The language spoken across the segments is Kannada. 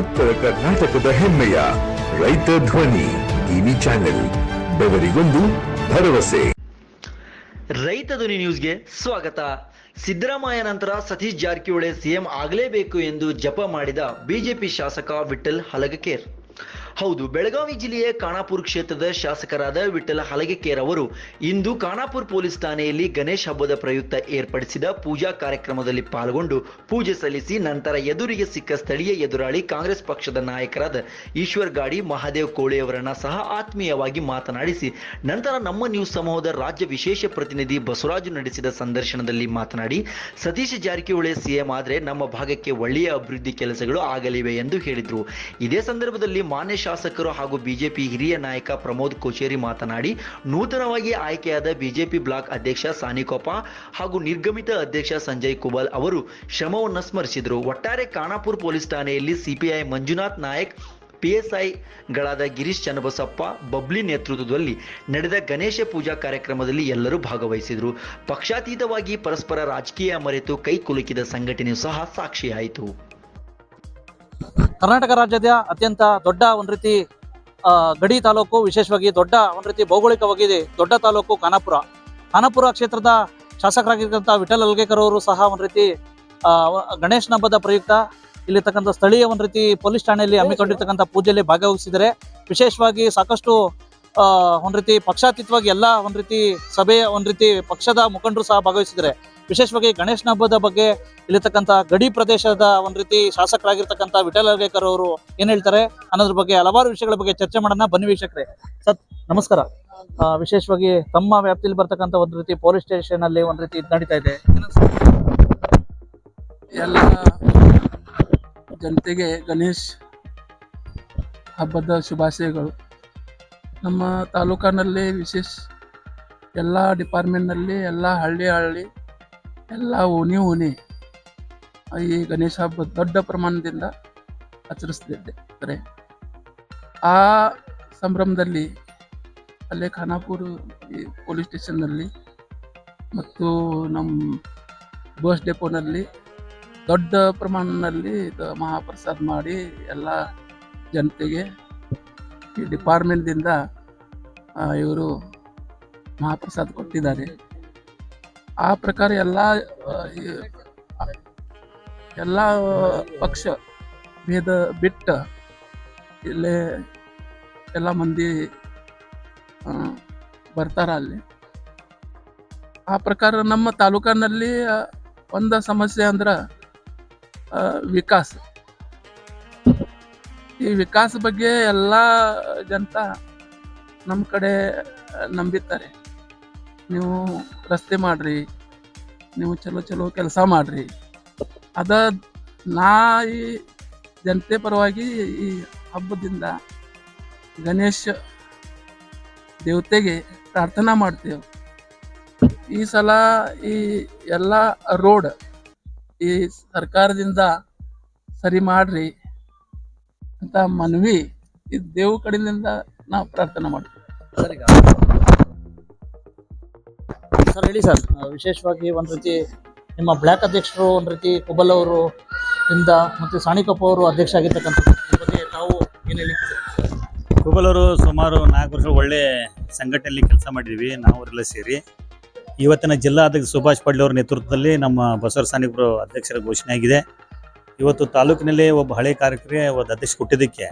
ಉತ್ತರ ಕರ್ನಾಟಕದ ಹೆಮ್ಮೆಯ ರೈತ ಧ್ವನಿ ಟಿವಿ ಚಾನೆಲ್, ಬೆವರಿಗೊಂದು ಭರವಸೆ. ರೈತ ಧ್ವನಿ ನ್ಯೂಸ್ಗೆ ಸ್ವಾಗತ. ಸಿದ್ದರಾಮಯ್ಯ ನಂತರ ಸತೀಶ್ ಜಾರಕಿಹೊಳಿ ಸಿಎಂ ಆಗಲೇಬೇಕು ಎಂದು ಜಪ ಮಾಡಿದ ಬಿಜೆಪಿ ಶಾಸಕ ವಿಠಲ್ ಹಲಗಕೇರ್. ಹೌದು, ಬೆಳಗಾವಿ ಜಿಲ್ಲೆಯ ಖಾನಾಪುರ ಕ್ಷೇತ್ರದ ಶಾಸಕರಾದ ವಿಠಲ ಹಲಗೆಕೇರ್ ಅವರು ಇಂದು ಖಾನಾಪುರ ಪೊಲೀಸ್ ಠಾಣೆಯಲ್ಲಿ ಗಣೇಶ್ ಹಬ್ಬದ ಪ್ರಯುಕ್ತ ಏರ್ಪಡಿಸಿದ ಪೂಜಾ ಕಾರ್ಯಕ್ರಮದಲ್ಲಿ ಪಾಲ್ಗೊಂಡು ಪೂಜೆ ಸಲ್ಲಿಸಿ ನಂತರ ಎದುರಿಗೆ ಸಿಕ್ಕ ಸ್ಥಳೀಯ ಎದುರಾಳಿ ಕಾಂಗ್ರೆಸ್ ಪಕ್ಷದ ನಾಯಕರಾದ ಈಶ್ವರ್ ಗಾಡಿ, ಮಹಾದೇವ್ ಕೋಳಿ ಅವರನ್ನ ಸಹ ಆತ್ಮೀಯವಾಗಿ ಮಾತನಾಡಿಸಿ, ನಂತರ ನಮ್ಮ ನ್ಯೂಸ್ ಸಮೂಹದ ರಾಜ್ಯ ವಿಶೇಷ ಪ್ರತಿನಿಧಿ ಬಸವರಾಜು ನಡೆಸಿದ ಸಂದರ್ಶನದಲ್ಲಿ ಮಾತನಾಡಿ, ಸತೀಶ್ ಜಾರಕಿಹೊಳಿ ಸಿಎಂ ಆದರೆ ನಮ್ಮ ಭಾಗಕ್ಕೆ ಒಳ್ಳೆಯ ಅಭಿವೃದ್ಧಿ ಕೆಲಸಗಳು ಆಗಲಿವೆ ಎಂದು ಹೇಳಿದರು. ಇದೇ ಸಂದರ್ಭದಲ್ಲಿ ಮಾನ್ಯ ಶಾಸಕರು ಹಾಗೂ ಬಿಜೆಪಿ ಹಿರಿಯ ನಾಯಕ ಪ್ರಮೋದ್ ಕೋಚೇರಿ ಮಾತನಾಡಿ, ನೂತನವಾಗಿ ಆಯ್ಕೆಯಾದ ಬಿಜೆಪಿ ಬ್ಲಾಕ್ ಅಧ್ಯಕ್ಷ ಸಾನಿಕೊಪ್ಪ ಹಾಗೂ ನಿರ್ಗಮಿತ ಅಧ್ಯಕ್ಷ ಸಂಜಯ್ ಕುಬಲ್ ಅವರು ಶ್ರಮವನ್ನು ಸ್ಮರಿಸಿದರು. ಒಟ್ಟಾರೆ ಖಾನಾಪುರ ಪೊಲೀಸ್ ಠಾಣೆಯಲ್ಲಿ ಸಿಪಿಐ ಮಂಜುನಾಥ್ ನಾಯಕ್, ಪಿಎಸ್ಐಗಳಾದ ಗಿರೀಶ್ ಚನ್ನಬಸಪ್ಪ, ಬಬ್ಲಿ ನೇತೃತ್ವದಲ್ಲಿ ನಡೆದ ಗಣೇಶ ಪೂಜಾ ಕಾರ್ಯಕ್ರಮದಲ್ಲಿ ಎಲ್ಲರೂ ಭಾಗವಹಿಸಿದರು. ಪಕ್ಷಾತೀತವಾಗಿ ಪರಸ್ಪರ ರಾಜಕೀಯ ಮರೆತು ಕೈ ಕುಲುಕಿದ ಸಹ ಸಾಕ್ಷಿಯಾಯಿತು. ಕರ್ನಾಟಕ ರಾಜ್ಯದ ಅತ್ಯಂತ ದೊಡ್ಡ ಒಂದು ರೀತಿ ಗಡಿ ತಾಲೂಕು, ವಿಶೇಷವಾಗಿ ದೊಡ್ಡ ಒಂದು ರೀತಿ ಭೌಗೋಳಿಕವಾಗಿ ದೊಡ್ಡ ತಾಲೂಕು ಖಾನಾಪುರ. ಖಾನಾಪುರ ಕ್ಷೇತ್ರದ ಶಾಸಕರಾಗಿರ್ತಕ್ಕಂಥ ವಿಠಲ್ ಅಲ್ಗೇಕರ್ ಅವರು ಸಹ ಒಂದು ರೀತಿ ಗಣೇಶನ ಹಬ್ಬದ ಪ್ರಯುಕ್ತ. ಇಲ್ಲಿರ್ತಕ್ಕಂಥ ಸ್ಥಳೀಯ ಒಂದು ರೀತಿ ಪೊಲೀಸ್ ಠಾಣೆಯಲ್ಲಿ ಹಮ್ಮಿಕೊಂಡಿರ್ತಕ್ಕಂಥ ಪೂಜೆಯಲ್ಲಿ ಭಾಗವಹಿಸಿದರೆ ವಿಶೇಷವಾಗಿ ಸಾಕಷ್ಟು ಒಂದು ರೀತಿ ಪಕ್ಷಾತೀತವಾಗಿ ಎಲ್ಲ ಒಂದ್ ರೀತಿ ಸಭೆಯ ಒಂದ್ ರೀತಿ ಪಕ್ಷದ ಮುಖಂಡರು ಸಹ ಭಾಗವಹಿಸಿದರೆ ವಿಶೇಷವಾಗಿ ಗಣೇಶನ ಹಬ್ಬದ ಬಗ್ಗೆ ಇಲ್ಲಿರ್ತಕ್ಕಂಥ ಗಡಿ ಪ್ರದೇಶದ ಒಂದ್ ರೀತಿ ಶಾಸಕರಾಗಿರ್ತಕ್ಕಂಥ ವಿಠಲ್ ಹರ್ಗೇಕರ್ ಅವರು ಏನ್ ಹೇಳ್ತಾರೆ? ಅನ್ನೋದ್ರ ಬಗ್ಗೆ ಹಲವಾರು ವಿಷಯಗಳ ಬಗ್ಗೆ ಚರ್ಚೆ ಮಾಡೋಣ. ಬನ್ನಿ ವೀಕ್ಷಕರೇ. ಸತ್, ನಮಸ್ಕಾರ. ವಿಶೇಷವಾಗಿ ತಮ್ಮ ವ್ಯಾಪ್ತಿಯಲ್ಲಿ ಬರ್ತಕ್ಕಂಥ ಒಂದ್ ರೀತಿ ಪೊಲೀಸ್ ಸ್ಟೇಷನ್ ಅಲ್ಲಿ ಒಂದು ರೀತಿ ನಡೀತಾ ಇದೆ. ಎಲ್ಲ ಜನತೆಗೆ ಗಣೇಶ್ ಹಬ್ಬದ ಶುಭಾಶಯಗಳು. ನಮ್ಮ ತಾಲೂಕಿನಲ್ಲಿ ವಿಶೇಷ ಎಲ್ಲ ಡಿಪಾರ್ಟ್ಮೆಂಟ್ನಲ್ಲಿ ಎಲ್ಲ ಹಳ್ಳಿ ಹಳ್ಳಿ ಎಲ್ಲ ಓಣಿ ಓಣಿ ಈ ಗಣೇಶ ಹಬ್ಬ ದೊಡ್ಡ ಪ್ರಮಾಣದಿಂದ ಆಚರಿಸ್ತಿದ್ದೆ. ಆ ಸಂಭ್ರಮದಲ್ಲಿ ಅಲ್ಲೇ ಖಾನಾಪುರ ಪೊಲೀಸ್ ಸ್ಟೇಷನ್ನಲ್ಲಿ ಮತ್ತು ನಮ್ಮ ಬಸ್ ಡೆಪೋನಲ್ಲಿ ದೊಡ್ಡ ಪ್ರಮಾಣದಲ್ಲಿ ಮಹಾಪ್ರಸಾದ ಮಾಡಿ ಎಲ್ಲ ಜನತೆಗೆ ಡಿಪಾರ್ಟ್ಮೆಂಟ್ದಿಂದ ಇವರು ಮಹಾಪ್ರಸಾದ್ ಕೊಟ್ಟಿದ್ದಾರೆ. ಆ ಪ್ರಕಾರ ಎಲ್ಲ ಎಲ್ಲ ಪಕ್ಷ ಭೇದ ಬಿಟ್ಟ ಇಲ್ಲೇ ಎಲ್ಲ ಮಂದಿ ಬರ್ತಾರ ಅಲ್ಲಿ. ಆ ಪ್ರಕಾರ ನಮ್ಮ ತಾಲೂಕಿನಲ್ಲಿ ಒಂದು ಸಮಸ್ಯೆ ಅಂದ್ರೆ ವಿಕಾಸ. ಈ ವಿಕಾಸ ಬಗ್ಗೆ ಎಲ್ಲ ಜನತ ನಮ್ಮ ಕಡೆ ನಂಬಿತ್ತಾರೆ ನೀವು ರಸ್ತೆ ಮಾಡ್ರಿ, ನೀವು ಚಲೋ ಚಲೋ ಕೆಲಸ ಮಾಡ್ರಿ. ಅದ ನಾ ಈ ಜನತೆ ಪರವಾಗಿ ಈ ಹಬ್ಬದಿಂದ ಗಣೇಶ ದೇವತೆಗೆ ಪ್ರಾರ್ಥನಾ ಮಾಡ್ತೇವೆ. ಈ ಸಲ ಈ ಎಲ್ಲ ರೋಡ್ ಈ ಸರ್ಕಾರದಿಂದ ಸರಿ ಮಾಡ್ರಿ. ಅಂತ ಮನವಿ ಈ ದೇವ ಕಡೆಯಿಂದ ನಾವು ಪ್ರಾರ್ಥನೆ ಮಾಡ್ತೀವಿ. ಸರ್ ಸರ್ ಹೇಳಿ ಸರ್ ವಿಶೇಷವಾಗಿ ಒಂದು ರೀತಿ ನಿಮ್ಮ ಬ್ಲ್ಯಾಕ್ ಅಧ್ಯಕ್ಷರು ಒಂದು ರೀತಿ ಕುಬಲ್ ಅವರು ಇಂದ ಮತ್ತು ಸಾಣಿಕಪ್ಪ ಅವರು ಅಧ್ಯಕ್ಷ ಆಗಿರ್ತಕ್ಕಂಥ ಬಗ್ಗೆ ತಾವು ಏನು ಹೇಳಿ ಕುಬಲ್ ಅವರು ಸುಮಾರು ನಾಲ್ಕು ವರ್ಷ ಒಳ್ಳೆ ಸಂಘಟನೆಯಲ್ಲಿ ಕೆಲಸ ಮಾಡಿದ್ವಿ ನಾವು ಅವರೆಲ್ಲ ಸೇರಿ. ಇವತ್ತಿನ ಜಿಲ್ಲಾ ಅಧ್ಯಕ್ಷ ಸುಭಾಷ್ ಪಾಟೀಲ್ ಅವರ ನೇತೃತ್ವದಲ್ಲಿ ನಮ್ಮ ಬಸವರ ಸ್ಥಾನಿಕರು ಅಧ್ಯಕ್ಷರ ಘೋಷಣೆ ಆಗಿದೆ. ಇವತ್ತು ತಾಲೂಕಿನಲ್ಲಿ ಒಬ್ಬ ಹಳೆ ಕಾರ್ಯಕರ್ತೆ ಒಂದು ಅಧ್ಯಕ್ಷ ಕೊಟ್ಟಿದ್ದಕ್ಕೆ,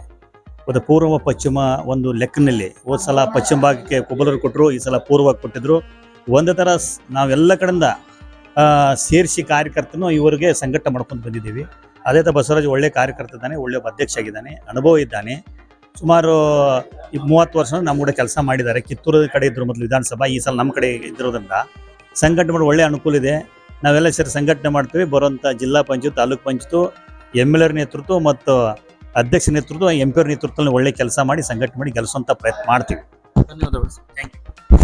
ಒಂದು ಪೂರ್ವ ಪಶ್ಚಿಮ ಒಂದು ಲೆಕ್ಕನಲ್ಲಿ ಹೋದ ಸಲ ಪಶ್ಚಿಮ ಭಾಗಕ್ಕೆ ಕುಬಲರು ಕೊಟ್ಟರು, ಈ ಸಲ ಪೂರ್ವಕ್ಕೆ ಕೊಟ್ಟಿದ್ರು. ಒಂದೇ ಥರ ನಾವೆಲ್ಲ ಕಡೆಯಿಂದ ಸೇರಿಸಿ ಕಾರ್ಯಕರ್ತನು ಇವರಿಗೆ ಸಂಘಟನೆ ಮಾಡ್ಕೊಂಡು ಬಂದಿದ್ದೀವಿ. ಅದೇ ಥರ ಬಸವರಾಜ್ ಒಳ್ಳೆ ಕಾರ್ಯಕರ್ತ ಇದ್ದಾನೆ, ಒಳ್ಳೆ ಅಧ್ಯಕ್ಷ ಆಗಿದ್ದಾನೆ, ಅನುಭವ ಇದ್ದಾನೆ. ಸುಮಾರು ಮೂವತ್ತು ವರ್ಷ ನಮ್ಮ ಕೂಡ ಕೆಲಸ ಮಾಡಿದ್ದಾರೆ. ಕಿತ್ತೂರು ಕಡೆ ಇದ್ರು ಮೊದಲು ವಿಧಾನಸಭಾ, ಈ ಸಲ ನಮ್ಮ ಕಡೆ ಇದ್ದಿರೋದ್ರಿಂದ ಸಂಘಟನೆ ಮಾಡಿ ಒಳ್ಳೆ ಅನುಕೂಲ ಇದೆ. ನಾವೆಲ್ಲ ಸೇರಿ ಸಂಘಟನೆ ಮಾಡ್ತೀವಿ. ಬರುವಂಥ ಜಿಲ್ಲಾ panchayat, taluk panchayat, M L R ನೇತೃತ್ವ ಮತ್ತು ಅಧ್ಯಕ್ಷ ನೇತೃತ್ವ, ಎಂ ಪಿ ಅವ್ರ ನೇತೃತ್ವದಲ್ಲಿ ಒಳ್ಳೆ ಕೆಲಸ ಮಾಡಿ ಸಂಘಟನೆ ಮಾಡಿ ಗೆಲ್ಲಿಸುವಂಥ ಪ್ರಯತ್ನ ಮಾಡ್ತೀವಿ. ಧನ್ಯವಾದಗಳು ಥ್ಯಾಂಕ್ ಯು